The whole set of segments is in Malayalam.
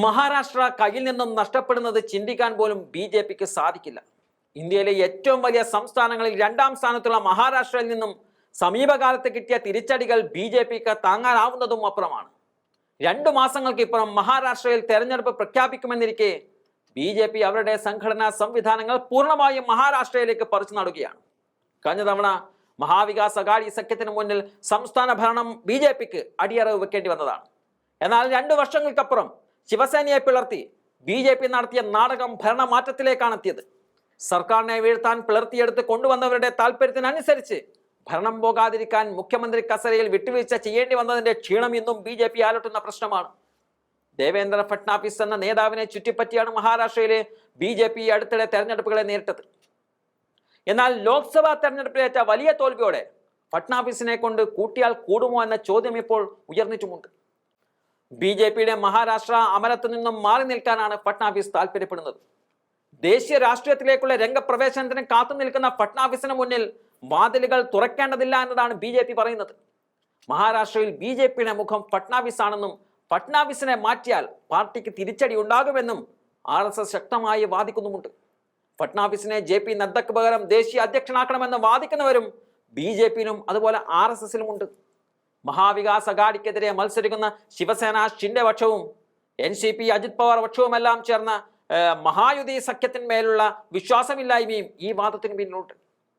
മഹാരാഷ്ട്ര കയ്യിൽ നിന്നും നഷ്ടപ്പെടുന്നത് ചിന്തിക്കാൻ പോലും ബി ജെ പിക്ക് സാധിക്കില്ല. ഇന്ത്യയിലെ ഏറ്റവും വലിയ സംസ്ഥാനങ്ങളിൽ രണ്ടാം സ്ഥാനത്തുള്ള മഹാരാഷ്ട്രയിൽ നിന്നും സമീപകാലത്ത് കിട്ടിയ തിരിച്ചടികൾ ബി ജെ പിക്ക് താങ്ങാനാവുന്നതും അപ്പുറമാണ്. രണ്ടു മാസങ്ങൾക്ക് ഇപ്പുറം മഹാരാഷ്ട്രയിൽ തെരഞ്ഞെടുപ്പ് പ്രഖ്യാപിക്കുമെന്നിരിക്കെ ബി ജെ പി അവരുടെ സംഘടനാ സംവിധാനങ്ങൾ പൂർണമായും മഹാരാഷ്ട്രയിലേക്ക് പറിച്ചു നടുകയാണ്. കഴിഞ്ഞ തവണ മഹാവികാസ് അഗാഡി സഖ്യത്തിന് മുന്നിൽ സംസ്ഥാന ഭരണം ബി ജെ പിക്ക് അടിയറവ് വെക്കേണ്ടി വന്നതാണ്. എന്നാൽ രണ്ടു വർഷങ്ങൾക്കപ്പുറം ശിവസേനയെ പിളർത്തി ബി ജെ പി നടത്തിയ നാടകം ഭരണമാറ്റത്തിലേക്കാണ് എത്തിയത് സർക്കാരിനെ വീഴ്ത്താൻ പിളർത്തിയെടുത്ത് കൊണ്ടുവന്നവരുടെ താല്പര്യത്തിനനുസരിച്ച് ഭരണം പോകാതിരിക്കാൻ മുഖ്യമന്ത്രി കസരയിൽ വിട്ടുവീഴ്ച ചെയ്യേണ്ടി വന്നതിന്റെ ക്ഷീണം ഇന്നും ബി ജെ പി ആലട്ടുന്ന പ്രശ്നമാണ്. ദേവേന്ദ്ര ഫട്നാവിസ് എന്ന നേതാവിനെ ചുറ്റിപ്പറ്റിയാണ് മഹാരാഷ്ട്രയിലെ ബി ജെ പി അടുത്തിടെ തെരഞ്ഞെടുപ്പുകളെ നേരിട്ടത്. എന്നാൽ ലോക്സഭാ തെരഞ്ഞെടുപ്പിലേറ്റ വലിയ തോൽവിയോടെ ഫട്നാവിസിനെ കൊണ്ട് കൂട്ടിയാൽ കൂടുമോ എന്ന ചോദ്യം ഇപ്പോൾ ഉയർന്നിട്ടുമുണ്ട്. ബി ജെ പിയുടെ മഹാരാഷ്ട്ര അമരത്തു നിന്നും മാറി നിൽക്കാനാണ് ഫട്നാവിസ് താല്പര്യപ്പെടുന്നത്. ദേശീയ രാഷ്ട്രീയത്തിലേക്കുള്ള രംഗപ്രവേശനത്തിന് കാത്തു നിൽക്കുന്ന ഫട്നാവിസിന് മുന്നിൽ വാതിലുകൾ തുറക്കേണ്ടതില്ല എന്നതാണ് ബി ജെ പി പറയുന്നത്. മഹാരാഷ്ട്രയിൽ ബി ജെ പിയുടെ മുഖം ഫട്നാവിസ് ആണെന്നും ഫട്നാവിസിനെ മാറ്റിയാൽ പാർട്ടിക്ക് തിരിച്ചടി ഉണ്ടാകുമെന്നും ആർ എസ് എസ് ശക്തമായി വാദിക്കുന്നുമുണ്ട്. ഫട്നാവിസിനെ ജെ പി നദ്ദക്ക് പകരം ദേശീയ അധ്യക്ഷനാക്കണമെന്ന് വാദിക്കുന്നവരും ബി ജെ പിയിലും അതുപോലെ ആർ എസ് എസിലുമുണ്ട്. മഹാവികാസ് അഗാഡിക്കെതിരെ മത്സരിക്കുന്ന Shiv Sena Shinde പക്ഷവും N C P Ajit Pawar പക്ഷവുമെല്ലാം ചേർന്ന മഹായുതി സഖ്യത്തിന്മേലുള്ള വിശ്വാസമില്ലായ്മയും ഈ വാദത്തിന് പിന്നിലുണ്ട്.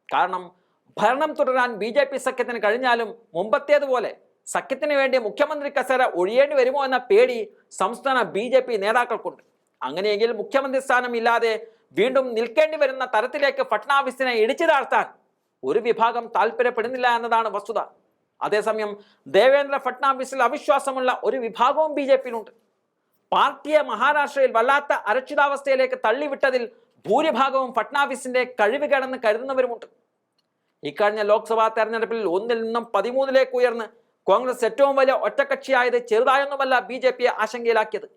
കാരണം ഭരണം തുടരാൻ ബി ജെ പി സഖ്യത്തിന് കഴിഞ്ഞാലും മുമ്പത്തേതുപോലെ സഖ്യത്തിന് വേണ്ടി മുഖ്യമന്ത്രി കസേര ഒഴിയേണ്ടി വരുമോ എന്ന പേടി സംസ്ഥാന ബി ജെ പി നേതാക്കൾക്കുണ്ട്. അങ്ങനെയെങ്കിൽ മുഖ്യമന്ത്രി സ്ഥാനം ഇല്ലാതെ വീണ്ടും നിൽക്കേണ്ടി വരുന്ന തരത്തിലേക്ക് ഫട്നാവിസിനെ ഇടിച്ചു താഴ്ത്താൻ ഒരു വിഭാഗം താല്പര്യപ്പെടുന്നില്ല എന്നതാണ് വസ്തുത. അതേസമയം ദേവേന്ദ്ര ഫട്നാവിസിൽ അവിശ്വാസമുള്ള ഒരു വിഭാഗവും ബി ജെ പിയിലുണ്ട്. പാർട്ടിയെ മഹാരാഷ്ട്രയിൽ വല്ലാത്ത അരക്ഷിതാവസ്ഥയിലേക്ക് തള്ളിവിട്ടതിൽ ഭൂരിഭാഗവും ഫട്നാവിസിന്റെ കഴിവുകേടെന്ന് കരുതുന്നവരുമുണ്ട്. ഇക്കഴിഞ്ഞ ലോക്സഭാ തെരഞ്ഞെടുപ്പിൽ ഒന്നിൽ നിന്നും പതിമൂന്നിലേക്ക് ഉയർന്ന് കോൺഗ്രസ് ഏറ്റവും വലിയ ഒറ്റക്കക്ഷിയായത് ചെറുതായൊന്നുമല്ല ബി ജെ പിയെ ആശങ്കയിലാക്കിയത്.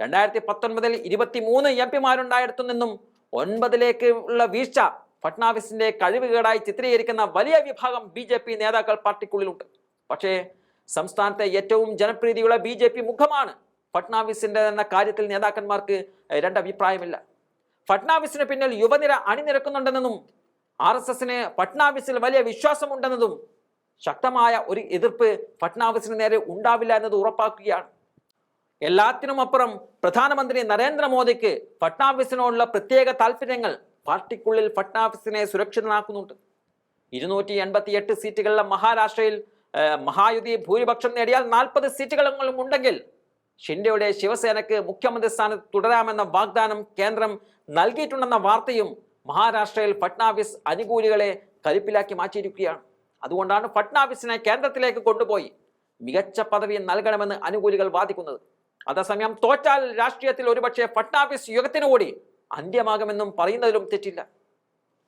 രണ്ടായിരത്തി പത്തൊൻപതിൽ ഇരുപത്തിമൂന്ന് എം പിമാരുണ്ടായിടത്തു നിന്നും ഒൻപതിലേക്ക് ഉള്ള വീഴ്ച ഫട്നാവിസിന്റെ കഴിവുകേടായി ചിത്രീകരിക്കുന്ന വലിയ വിഭാഗം ബി ജെ പി നേതാക്കൾ പാർട്ടിക്കുള്ളിലുണ്ട്. പക്ഷേ സംസ്ഥാനത്തെ ഏറ്റവും ജനപ്രീതിയുള്ള ബി ജെ പി മുഖമാണ് ഫട്നാവിസിന്റെ എന്ന കാര്യത്തിൽ നേതാക്കന്മാർക്ക് രണ്ടഭിപ്രായമില്ല. ഫട്നാവിസിന് പിന്നിൽ യുവനിര അണിനിരക്കുന്നുണ്ടെന്നും ആർ എസ് എസിന് ഫട്നാവിസിൽ വലിയ വിശ്വാസമുണ്ടെന്നതും ശക്തമായ ഒരു എതിർപ്പ് ഫട്നാവിസിന് നേരെ ഉണ്ടാവില്ല എന്നത് ഉറപ്പാക്കുകയാണ്. എല്ലാത്തിനുമപ്പുറം പ്രധാനമന്ത്രി നരേന്ദ്രമോദിക്ക് ഫട്നാവിസിനോടുള്ള പ്രത്യേക താല്പര്യങ്ങൾ പാർട്ടിക്കുള്ളിൽ ഫട്നാവിസിനെ സുരക്ഷിതനാക്കുന്നുണ്ട്. ഇരുന്നൂറ്റി എൺപത്തി എട്ട് സീറ്റുകളിലെ മഹാരാഷ്ട്രയിൽ മഹായുതി ഭൂരിപക്ഷം നേടിയാൽ നാൽപ്പത് സീറ്റുകളും ഉണ്ടെങ്കിൽ ഷിൻഡെയുടെ ശിവസേനയ്ക്ക് മുഖ്യമന്ത്രി സ്ഥാനത്ത് തുടരാമെന്ന വാഗ്ദാനം കേന്ദ്രം നൽകിയിട്ടുണ്ടെന്ന വാർത്തയും മഹാരാഷ്ട്രയിൽ ഫട്നാവിസ് അനുകൂലികളെ കരുപ്പിലാക്കി മാറ്റിയിരിക്കുകയാണ്. അതുകൊണ്ടാണ് ഫട്നാവിസിനെ കേന്ദ്രത്തിലേക്ക് കൊണ്ടുപോയി മികച്ച പദവി നൽകണമെന്ന് അനുകൂലികൾ വാദിക്കുന്നത്. അതേസമയം തോറ്റാൽ രാഷ്ട്രീയത്തിൽ ഒരുപക്ഷെ ഫട്നാവിസ് യുഗത്തിനുകൂടി അന്ത്യമാകുമെന്നും പറയുന്നതിലും തെറ്റില്ല.